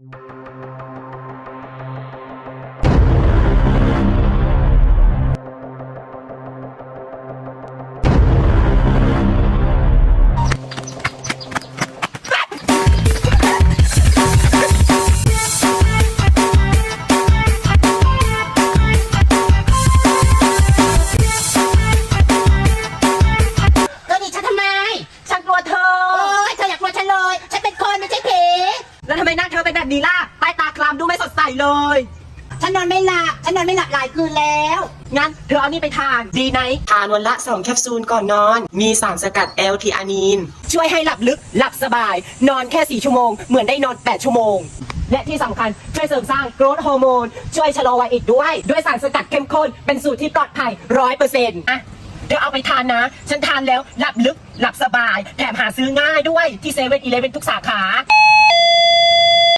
ก็ มหน้าเธอเป็นแบบนี้ล่ะใต้ตาคลำดูไม่สดใสเลย ฉันนอนไม่หลับ ฉันนอนไม่หลับหลายคืนแล้ว งั้นเธอเอานี่ไปทานดีไนท์ทานวันละ 2 แคปซูลก่อนนอน มีสารสกัดแอลทีอานีน ช่วยให้หลับลึก หลับสบาย นอนแค่ 4 ชั่วโมง เหมือนได้นอน 8 ชั่วโมง และที่สำคัญ ช่วยเสริมสร้างโกรทฮอร์โมน ช่วยชะลอวัยอีกด้วย ด้วยสารสกัดเข้มข้น เป็นสูตรที่ปลอดภัยร้อยเปอร์เซ็นต์อะเดี๋ยวเอาไปทานนะ ฉันทานแล้วหลับลึก หลับสบาย แถมหาซื้อง่ายด้วยที่เซเว่นอีเลฟเว่นทุกสาขา